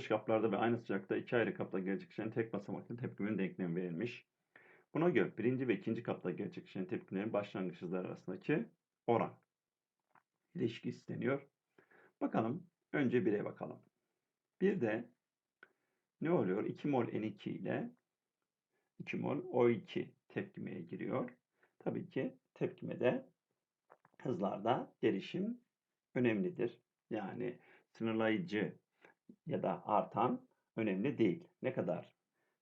özdeş kaplarda ve aynı sıcakta iki ayrı kapta gerçekleşen tek basamaklı tepkimenin denklemi verilmiş. Buna göre birinci ve ikinci kapta gerçekleşen tepkimelerin başlangıç hızları arasındaki oran ilişki isteniyor. Bakalım. Önce 1'e bakalım. Bir de ne oluyor? 2 mol N2 ile 2 mol O2 tepkimeye giriyor. Tabii ki tepkimede hızlarda gelişim önemlidir. Yani sınırlayıcı ya da artan önemli değil. Ne kadar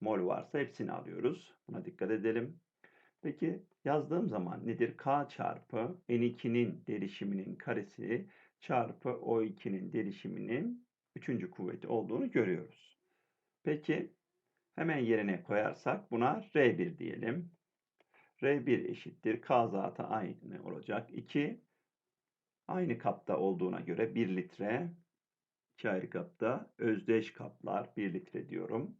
mol varsa hepsini alıyoruz. Buna dikkat edelim. Peki yazdığım zaman nedir? K çarpı N2'nin derişiminin karesi çarpı O2'nin derişiminin üçüncü kuvveti olduğunu görüyoruz. Peki hemen yerine koyarsak buna R1 diyelim. R1 eşittir. K zaten aynı olacak. 2 aynı kapta olduğuna göre 1 litre 2 ayrı kapta özdeş kaplar 1 litre diyorum.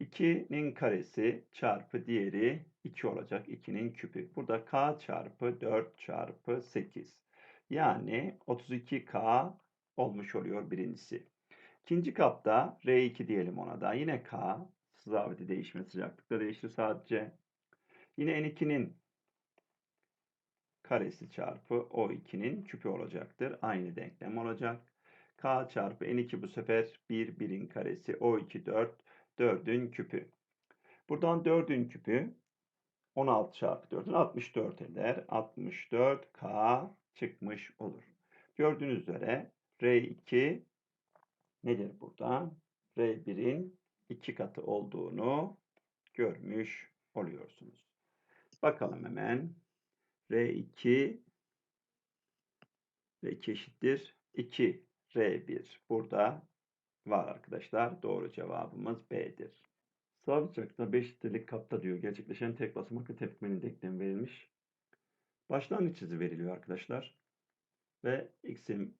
2'nin karesi çarpı diğeri 2 olacak. 2'nin küpü. Burada k çarpı 4 çarpı 8. Yani 32k olmuş oluyor birincisi. İkinci kapta R2 diyelim ona da. Yine K. Zaveti değişme sıcaklıkta değişti sadece. Yine N2'nin karesi çarpı O2'nin küpü olacaktır. Aynı denklem olacak. K çarpı N2 bu sefer 1, 1'in karesi. O2 4, 4'ün küpü. Buradan 4'ün küpü 16 çarpı 4'ün 64 eder. 64K çıkmış olur. Gördüğünüz üzere R2 nedir burada? R1'in 2 katı olduğunu görmüş oluyorsunuz. Bakalım hemen. R2 R2 eşittir 2 R1 burada var arkadaşlar. Doğru cevabımız B'dir. Sabit sıcaklıkta 5 litrelik kapta diyor gerçekleşen tek basamaklı tepkimenin denklemi verilmiş. Başlangıç hızı veriliyor arkadaşlar. Ve x'in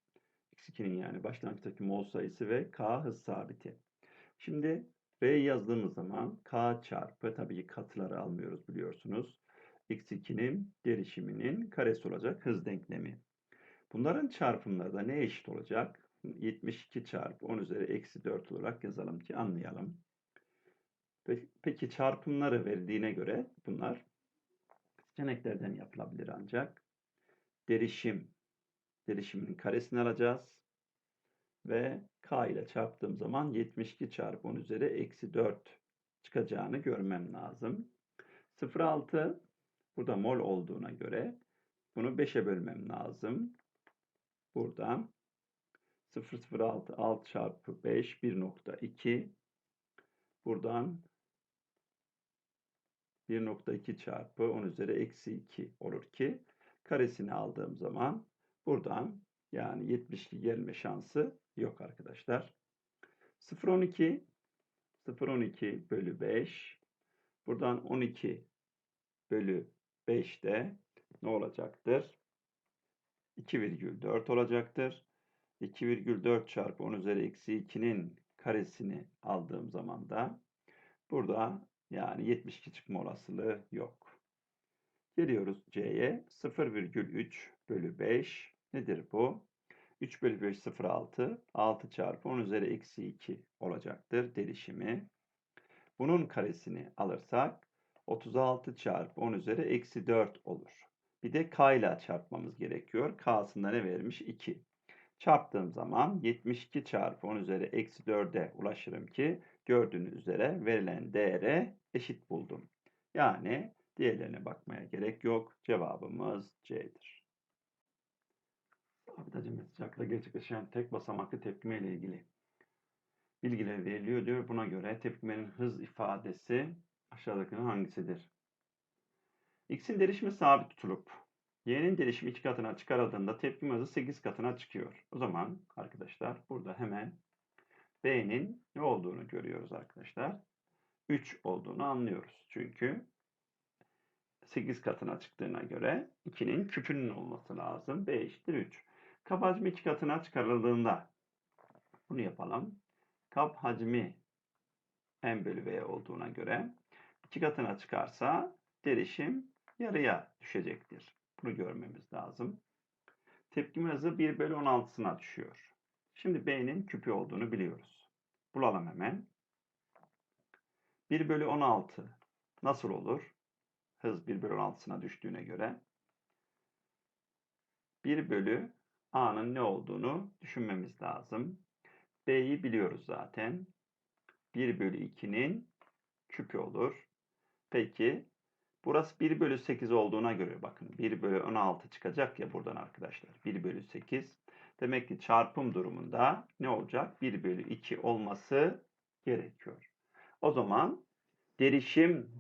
x2'nin yani başlangıçtaki mol sayısı ve k hız sabiti. Şimdi R yazdığımız zaman k çarpı tabii ki katıları almıyoruz biliyorsunuz. x2'nin derişiminin karesi olacak hız denklemi. Bunların çarpımları da ne eşit olacak? 72 çarpı 10 üzeri eksi 4 olarak yazalım ki anlayalım. Peki çarpımları verildiğine göre bunlar seçeneklerden yapılabilir ancak. Derişim, derişimin karesini alacağız. Ve k ile çarptığım zaman 72 çarpı 10 üzeri eksi 4 çıkacağını görmem lazım. 0,6 burada mol olduğuna göre bunu 5'e bölmem lazım. Buradan 0,06 6 çarpı 5 1.2 buradan 1.2 çarpı 10 üzeri eksi 2 olur ki karesini aldığım zaman buradan yani 72 gelme şansı yok arkadaşlar. 0.12 0.12 bölü 5 buradan 12 bölü 5 de ne olacaktır? 2,4 olacaktır. 2,4 çarpı 10 üzeri eksi 2'nin karesini aldığım zaman da burada yani 72 çıkma olasılığı yok. Geliyoruz C'ye. 0,3 bölü 5 nedir bu? 3 bölü 5 0,6. 6 çarpı 10 üzeri eksi 2 olacaktır derişimi. Bunun karesini alırsak 36 çarpı 10 üzeri eksi 4 olur. Bir de k ile çarpmamız gerekiyor. K'sında ne vermiş? 2. Çarptığım zaman 72 çarpı 10 üzeri eksi 4'e ulaşırım ki gördüğünüz üzere verilen değere eşit buldum. Yani diğerlerine bakmaya gerek yok. Cevabımız C'dir. Sabit hacimli sıcaklıkla gerçekleşen tek basamaklı tepkime ile ilgili bilgiler veriliyor diyor. Buna göre tepkimenin hız ifadesi aşağıdakilerin hangisidir? X'in derişimi sabit tutulup Y'nin derişimi 2 katına çıkarıldığında tepkime hızı 8 katına çıkıyor. O zaman arkadaşlar burada hemen B'nin ne olduğunu görüyoruz arkadaşlar. 3 olduğunu anlıyoruz. Çünkü 8 katına çıktığına göre 2'nin küpünün olması lazım. B eşittir 3. Kap hacmi 2 katına çıkarıldığında bunu yapalım. Kap hacmi M bölü V olduğuna göre 2 katına çıkarsa derişim yarıya düşecektir. Bunu görmemiz lazım. Tepkime hızı 1 bölü 16'sına düşüyor. Şimdi B'nin küpü olduğunu biliyoruz. Bulalım hemen. 1 bölü 16 nasıl olur? Hız 1 bölü 16'sına düştüğüne göre. 1 bölü A'nın ne olduğunu düşünmemiz lazım. B'yi biliyoruz zaten. 1 bölü 2'nin küpü olur. Peki burası 1 bölü 8 olduğuna göre bakın 1 bölü 16 çıkacak ya buradan arkadaşlar. 1 bölü 8. Demek ki çarpım durumunda ne olacak? 1 bölü 2 olması gerekiyor. O zaman derişim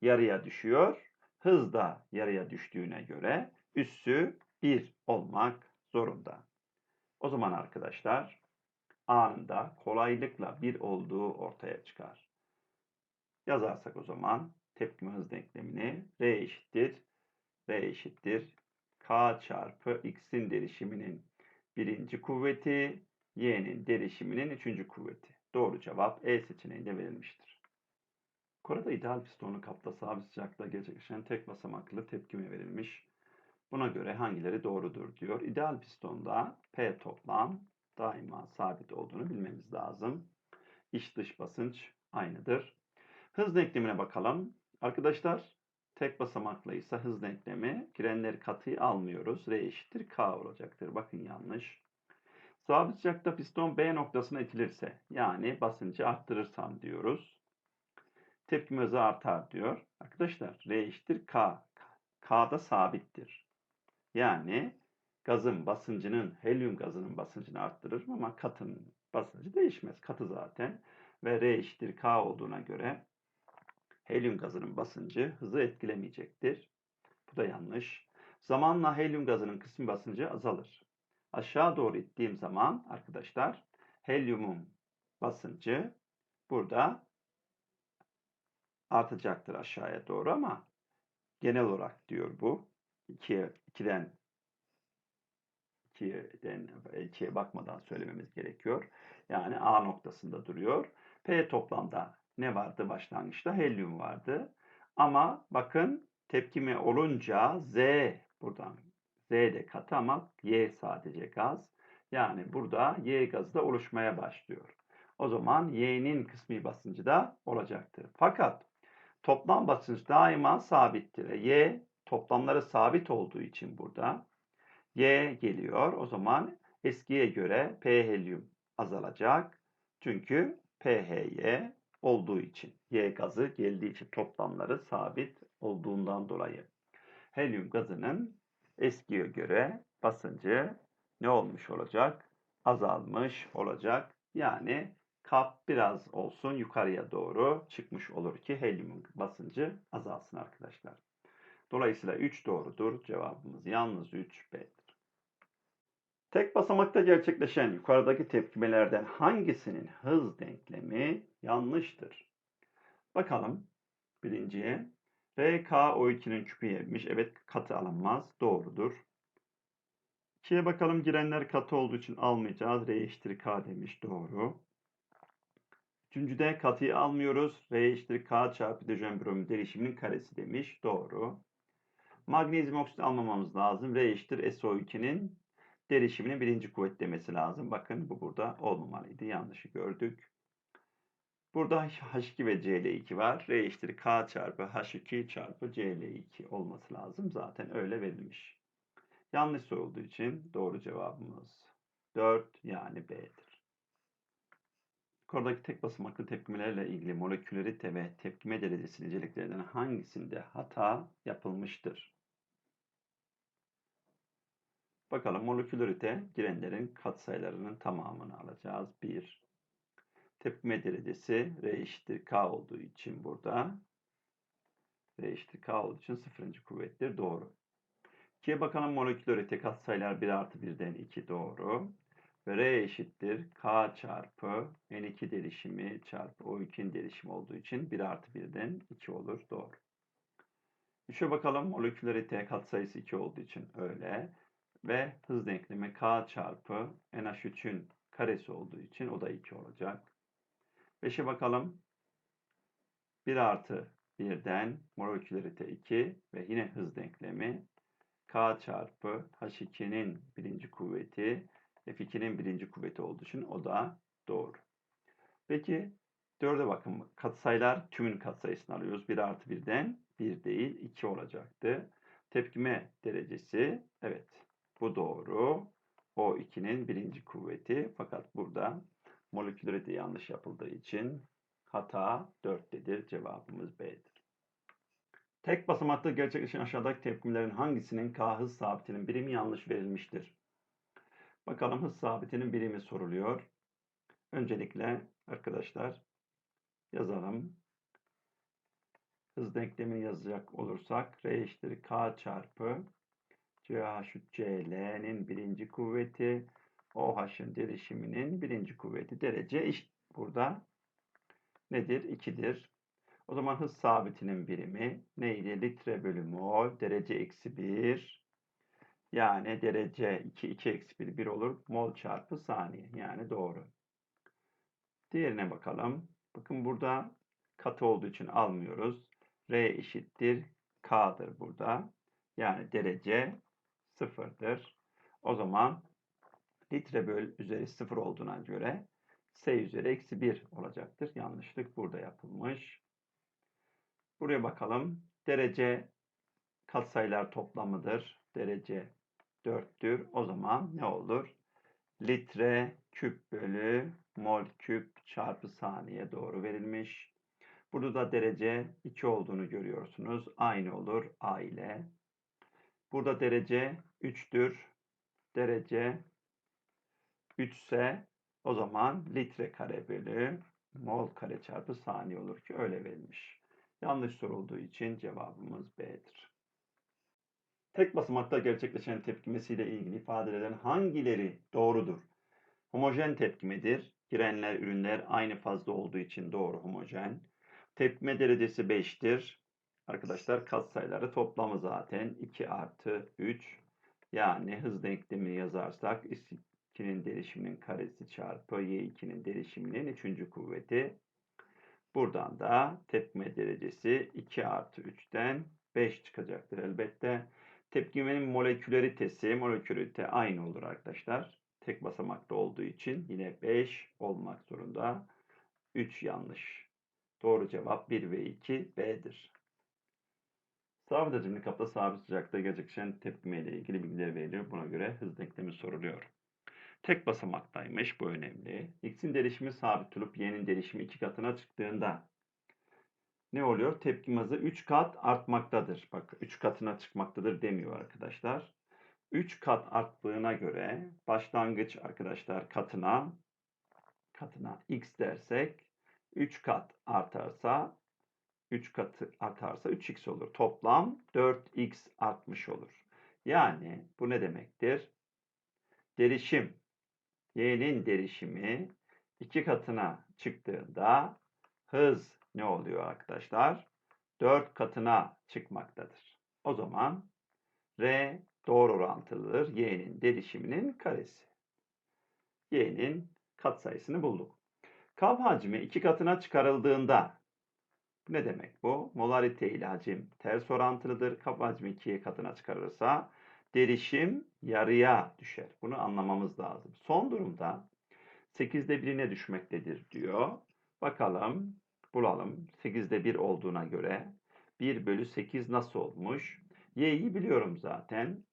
yarıya düşüyor. Hız da yarıya düştüğüne göre üssü 1 olmak zorunda. O zaman arkadaşlar anında kolaylıkla 1 olduğu ortaya çıkar. Yazarsak o zaman tepkime hız denklemini R eşittir R eşittir K çarpı X'in derişiminin birinci kuvveti Y'nin derişiminin üçüncü kuvveti. Doğru cevap E seçeneğinde verilmiştir. Korada ideal pistonlu kapta sabit sıcaklıkta gerçekleşen tek basamaklı tepkime verilmiş. Buna göre hangileri doğrudur diyor. İdeal pistonda P toplam daima sabit olduğunu bilmemiz lazım. İç dış basınç aynıdır. Hız denklemine bakalım. Arkadaşlar tek basamakla ise hız denklemi girenleri katıyı almıyoruz. R eşittir K olacaktır. Bakın yanlış. Sabit sıcakta piston B noktasına itilirse yani basıncı arttırırsam diyoruz. Tepkime hızı artar diyor. Arkadaşlar R eşittir K. K da sabittir. Yani gazın basıncının, helyum gazının basıncını arttırır ama katın basıncı değişmez. Katı zaten ve R eşittir K olduğuna göre helyum gazının basıncı hızı etkilemeyecektir. Bu da yanlış. Zamanla helyum gazının kısmi basıncı azalır. Aşağı doğru ittiğim zaman arkadaşlar helyumun basıncı burada artacaktır aşağıya doğru ama genel olarak diyor bu. 2'ye 2'den 2'den 2'ye bakmadan söylememiz gerekiyor. Yani A noktasında duruyor. P toplamda ne vardı başlangıçta? Helyum vardı. Ama bakın tepkime olunca Z buradan Z de katı ama Y sadece gaz. Yani burada Y gazı da oluşmaya başlıyor. O zaman Y'nin kısmi basıncı da olacaktır. Fakat toplam basınç daima sabittir. Y toplamları sabit olduğu için burada Y geliyor. O zaman eskiye göre P helyum azalacak. Çünkü PHY olduğu için. Y gazı geldiği için toplamları sabit olduğundan dolayı. Helyum gazının eskiye göre basıncı ne olmuş olacak? Azalmış olacak. Yani kap biraz olsun yukarıya doğru çıkmış olur ki helyumun basıncı azalsın arkadaşlar. Dolayısıyla 3 doğrudur. Cevabımız yalnız 3B'dir. Tek basamakta gerçekleşen yukarıdaki tepkimelerden hangisinin hız denklemi yanlıştır? Bakalım birinciye. RKO2'nin küpü yemiş. Evet katı alınmaz. Doğrudur. 2'ye bakalım girenler katı olduğu için almayacağız. R eşittir K demiş. Doğru. Üçüncüde katıyı almıyoruz. R eşittir K çarpı hidrojen bromin derişiminin karesi demiş. Doğru. Magnezyum oksit almamamız lazım. R eşittir SO2'nin derişiminin birinci kuvvet demesi lazım. Bakın bu burada olmamalıydı. Yanlışı gördük. Burada H2 ve Cl2 var. R eşittir K çarpı H2 çarpı Cl2 olması lazım. Zaten öyle verilmiş. Yanlış sorulduğu için doğru cevabımız 4 yani B'dir. Yukarıdaki tek basamaklı tepkimelerle ilgili molekülerite ve tepkime derecesi niceliklerinden hangisinde hata yapılmıştır? Bakalım molekülerite girenlerin katsayılarının tamamını alacağız. 1. Tepkime derecesi R eşittir K olduğu için burada R eşittir K olduğu için sıfırıncı kuvvettir. Doğru. 2'ye bakalım molekülerite katsayılar 1 artı 1'den 2 doğru. Ve R eşittir K çarpı N2 derişimi çarpı O2'nin derişimi olduğu için 1 artı 1'den 2 olur. Doğru. 3'e bakalım molekülerite katsayısı 2 olduğu için öyle. Ve hız denklemi K çarpı NH3'ün karesi olduğu için o da 2 olacak. 5'e bakalım. 1 artı 1'den molekülerite 2 ve yine hız denklemi K çarpı H2'nin birinci kuvveti F2'nin birinci kuvveti olduğu için o da doğru. Peki 4'e bakın. Katsayılar tümün katsayısını alıyoruz. 1 artı 1'den 1 değil 2 olacaktı. Tepkime derecesi evet bu doğru. O 2'nin birinci kuvveti fakat burada molekülerite yanlış yapıldığı için hata 4'tedir. Cevabımız B'dir. Tek basamakta gerçekleşen aşağıdaki tepkimelerin hangisinin K hız sabitinin birimi yanlış verilmiştir? Bakalım hız sabitinin birimi soruluyor. Öncelikle arkadaşlar yazalım. Hız denklemini yazacak olursak R eşittir K çarpı CH3CL'nin birinci kuvveti OH'ın derişiminin birinci kuvveti derece eşit. Burada nedir? 2'dir. O zaman hız sabitinin birimi neydi? Litre bölü mol derece eksi 1. Yani derece 2, 2 eksi 1, 1 olur. Mol çarpı saniye. Yani doğru. Diğerine bakalım. Bakın burada katı olduğu için almıyoruz. R eşittir K'dır burada. Yani derece sıfırdır. O zaman litre böl üzeri sıfır olduğuna göre S üzeri eksi 1 olacaktır. Yanlışlık burada yapılmış. Buraya bakalım. Derece katsayılar toplamıdır. Derece 4'tür. O zaman ne olur? Litre küp bölü mol küp çarpı saniye doğru verilmiş. Burada da derece 2 olduğunu görüyorsunuz. Aynı olur A ile. Burada derece 3'tür. Derece 3 ise o zaman litre kare bölü mol kare çarpı saniye olur ki öyle verilmiş. Yanlış sorulduğu için cevabımız B'dir. Tek basamakta gerçekleşen tepkimesiyle ilgili ifadelerin hangileri doğrudur? Homojen tepkimedir. Girenler, ürünler aynı fazla olduğu için doğru homojen. Tepkime derecesi 5'tir. Arkadaşlar katsayıları toplamı zaten 2 artı 3. Yani hız denklemini yazarsak S2'nin derişiminin karesi çarpı Y2'nin derişiminin 3. kuvveti. Buradan da tepkime derecesi 2 artı 3'ten 5 çıkacaktır elbette. Tepkimenin moleküleritesi, molekülerite aynı olur arkadaşlar. Tek basamakta olduğu için yine 5 olmak zorunda. 3 yanlış. Doğru cevap 1 ve 2 B'dir. Sabit hacimli kapta sabit sıcaklıkta gerçekleşen tepkime ilgili bilgiler veriliyor. Buna göre hız denklemi soruluyor. Tek basamaktaymış. Bu önemli. X'in derişimi sabit tutup Y'nin derişimi 2 katına çıktığında ne oluyor? Tepkim hızı 3 kat artmaktadır. Bak 3 katına çıkmaktadır demiyor arkadaşlar. 3 kat arttığına göre başlangıç arkadaşlar katına katına x dersek 3 kat artarsa 3 katı artarsa 3x olur. Toplam 4x artmış olur. Yani bu ne demektir? Derişim y'nin derişimi 2 katına çıktığında hız ne oluyor arkadaşlar? 4 katına çıkmaktadır. O zaman R doğru orantılıdır. Y'nin derişiminin karesi. Y'nin katsayısını bulduk. Kap hacmi 2 katına çıkarıldığında ne demek bu? Molarite ile hacim ters orantılıdır. Kap hacmi 2'ye katına çıkarılırsa derişim yarıya düşer. Bunu anlamamız lazım. Son durumda 8'de 1'ine düşmektedir diyor. Bakalım, bulalım. 8'de 1 olduğuna göre 1 bölü 8 nasıl olmuş? Y'yi biliyorum zaten.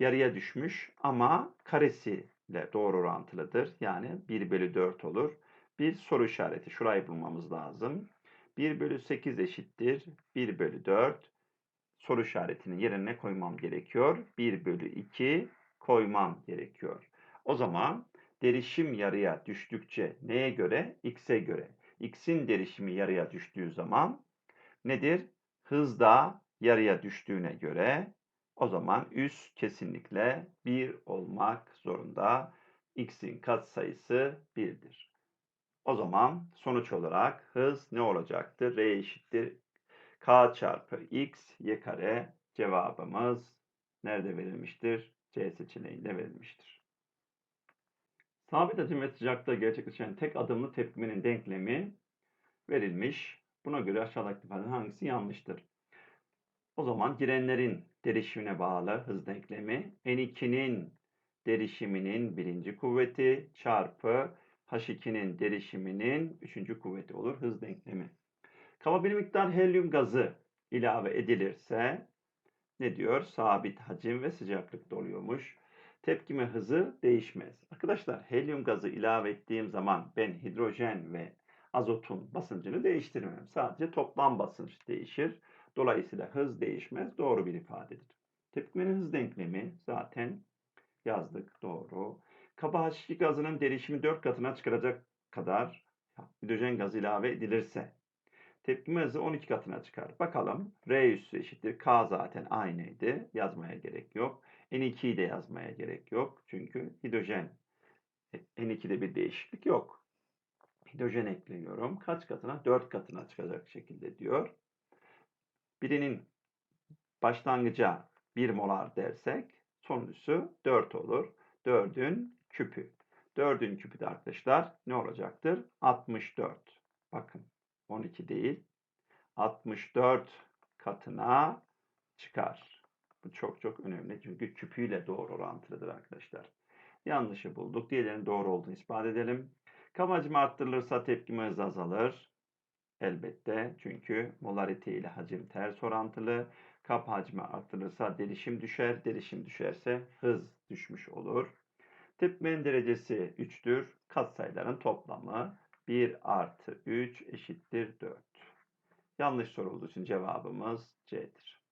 Yarıya düşmüş ama karesiyle doğru orantılıdır. Yani 1 bölü 4 olur. Bir soru işareti. Şurayı bulmamız lazım. 1 bölü 8 eşittir. 1 bölü 4 soru işaretini yerine koymam gerekiyor. 1 bölü 2 koymam gerekiyor. O zaman derişim yarıya düştükçe neye göre? X'e göre. X'in derişimi yarıya düştüğü zaman nedir? Hız da yarıya düştüğüne göre o zaman üs kesinlikle 1 olmak zorunda. X'in katsayısı 1'dir. O zaman sonuç olarak hız ne olacaktır? R eşittir k çarpı x y kare cevabımız nerede verilmiştir? C seçeneğinde verilmiştir. Sabit hacim ve sıcaklıkta gerçekleşen tek adımlı tepkimenin denklemi verilmiş. Buna göre aşağıdaki ifadelerin hangisi yanlıştır? O zaman girenlerin derişimine bağlı hız denklemi N2'nin derişiminin birinci kuvveti çarpı H2'nin derişiminin üçüncü kuvveti olur hız denklemi. Kaba bir miktar helyum gazı ilave edilirse ne diyor? Sabit hacim ve sıcaklıkta oluyormuş. Tepkime hızı değişmez. Arkadaşlar helyum gazı ilave ettiğim zaman ben hidrojen ve azotun basıncını değiştirmem. Sadece toplam basınç değişir. Dolayısıyla hız değişmez. Doğru bir ifadedir. Tepkimenin hız denklemi zaten yazdık. Doğru. Kaba H2 gazının derişimi 4 katına çıkaracak kadar hidrojen gazı ilave edilirse tepkime hızı 12 katına çıkar. Bakalım R üssü eşittir. K zaten aynıydı. Yazmaya gerek yok. N2'yi de yazmaya gerek yok. Çünkü hidrojen N2'de bir değişiklik yok. Hidrojen ekliyorum. Kaç katına? 4 katına çıkacak şekilde diyor. Birinin başlangıca 1 molar dersek sonuncusu 4 olur. 4'ün küpü. 4'ün küpü de arkadaşlar ne olacaktır? 64. Bakın 12 değil. 64 katına çıkar. Bu çok çok önemli çünkü küpüyle doğru orantılıdır arkadaşlar. Yanlışı bulduk. Diğerlerinin doğru olduğunu ispat edelim. Kabacım arttırılırsa tepkime hızı azalır. Elbette çünkü molarite ile hacim ters orantılı. Kap hacmi artırılırsa derişim düşer. Derişim düşerse hız düşmüş olur. Tepkimenin derecesi 3'tür. Katsayıların toplamı 1 artı 3 eşittir 4. Yanlış sorulduğu için cevabımız C'dir.